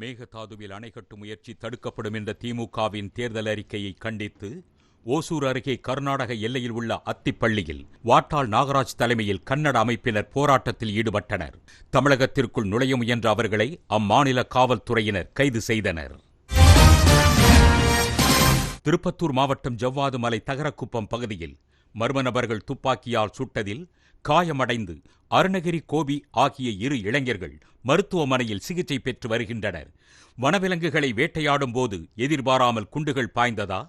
மேகதாதுவில் அணை கட்டும் முயற்சி தடுக்கப்படும் என்ற திமுகவின் தேர்தல் அறிக்கையை கண்டித்து ஓசூர் அருகே கர்நாடக எல்லையில் உள்ள அத்திப்பள்ளியில் வாட்டாள் நாகராஜ் தலைமையில் கன்னட அமைப்பினர் போராட்டத்தில் ஈடுபட்டனர். தமிழகத்திற்குள் நுழைய முயன்ற அவர்களை அம்மாநில காவல்துறையினர் கைது செய்தனர். திருப்பத்தூர் மாவட்டம் ஜவ்வாது மலை தகரக்குப்பம் பகுதியில் மர்ம நபர்கள் துப்பாக்கியால் சுட்டதில் காயமடைந்து அருணகிரி கோபி ஆகிய இரு இளைஞர்கள் மருத்துவமனையில் சிகிச்சை பெற்று வருகின்றனர். வனவிலங்குகளை வேட்டையாடும் போது எதிர்பாராமல் குண்டுகள் பாய்ந்ததா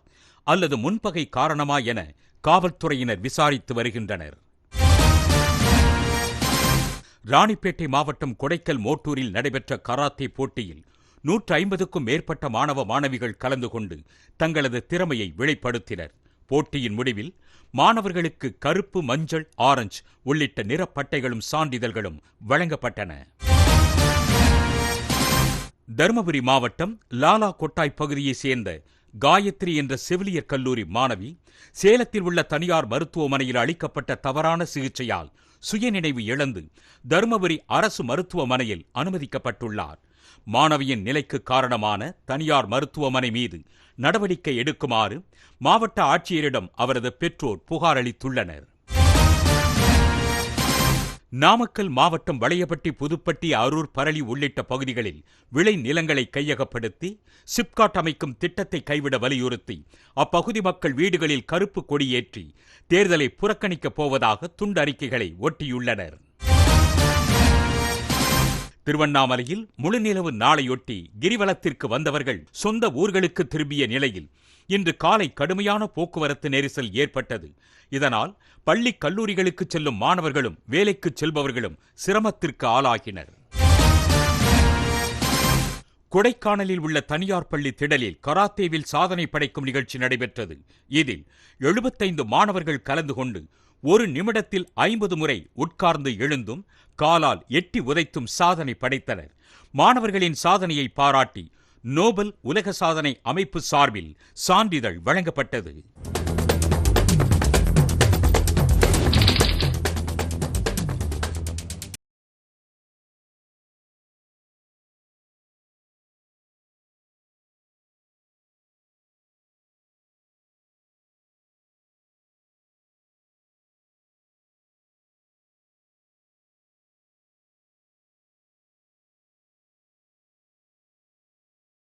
அல்லது முன்பகை காரணமா என காவல்துறையினர் விசாரித்து வருகின்றனர். ராணிப்பேட்டை மாவட்டம் கொடைக்கல் மோட்டூரில் நடைபெற்ற கராத்தே போட்டியில் நூற்று ஐம்பதுக்கும் மேற்பட்ட மாணவ மாணவிகள் கலந்து கொண்டு தங்களது திறமையை வெளிப்படுத்தினர். போட்டியின் முடிவில் மாணவர்களுக்கு கருப்பு மஞ்சள் ஆரஞ்சு உள்ளிட்ட நிறப்பட்டைகளும் சான்றிதழ்களும் வழங்கப்பட்டன. தருமபுரி மாவட்டம் லாலா கொட்டாய் பகுதியைச் சேர்ந்த காயத்ரி என்ற செவிலியர் கல்லூரி மாணவி சேலத்தில் உள்ள தனியார் மருத்துவமனையில் அளிக்கப்பட்ட தவறான சிகிச்சையால் சுயநினைவு இழந்து தருமபுரி அரசு மருத்துவமனையில் அனுமதிக்கப்பட்டுள்ளார். மாணவியின் நிலைக்கு காரணமான தனியார் மருத்துவமனை மீது நடவடிக்கை எடுக்குமாறு மாவட்ட ஆட்சியரிடம் அவரது பெற்றோர் புகார் அளித்துள்ளனர் நாமக்கல் மாவட்டம் வளையப்பட்டி புதுப்பட்டி அரூர் பரளி உள்ளிட்ட பகுதிகளில் விளை நிலங்களை கையகப்படுத்தி சிப்காட் அமைக்கும் திட்டத்தை கைவிட வலியுறுத்தி அப்பகுதி மக்கள் வீடுகளில் கருப்பு கொடியேற்றி தேர்தலை புறக்கணிக்கப் போவதாக துண்டறிக்கைகளை ஒட்டியுள்ளனர். திருவண்ணாமலையில் முழுநிலவு நாளையொட்டி கிரிவலத்திற்கு வந்தவர்கள் சொந்த ஊர்களுக்கு திரும்பிய நிலையில் இன்று காலை கடுமையான போக்குவரத்து நெரிசல் ஏற்பட்டது. இதனால் பள்ளி கல்லூரிகளுக்கு செல்லும் மாணவர்களும் வேலைக்கு செல்பவர்களும் சிரமத்திற்கு ஆளாகினர். கொடைக்கானலில் உள்ள தனியார் பள்ளி திடலில் கராத்தேவில் சாதனை படைக்கும் நிகழ்ச்சி நடைபெற்றது. இதில் எழுபத்தைந்து மாணவர்கள் கலந்து கொண்டு ஒரு நிமிடத்தில் ஐம்பது முறை உட்கார்ந்து எழுந்தும் காலால் எட்டி உதைத்தும் சாதனை படைத்தனர். மாணவர்களின் சாதனையை பாராட்டி நோபல் உலக சாதனை அமைப்பு சார்பில் சான்றிதழ் வழங்கப்பட்டது.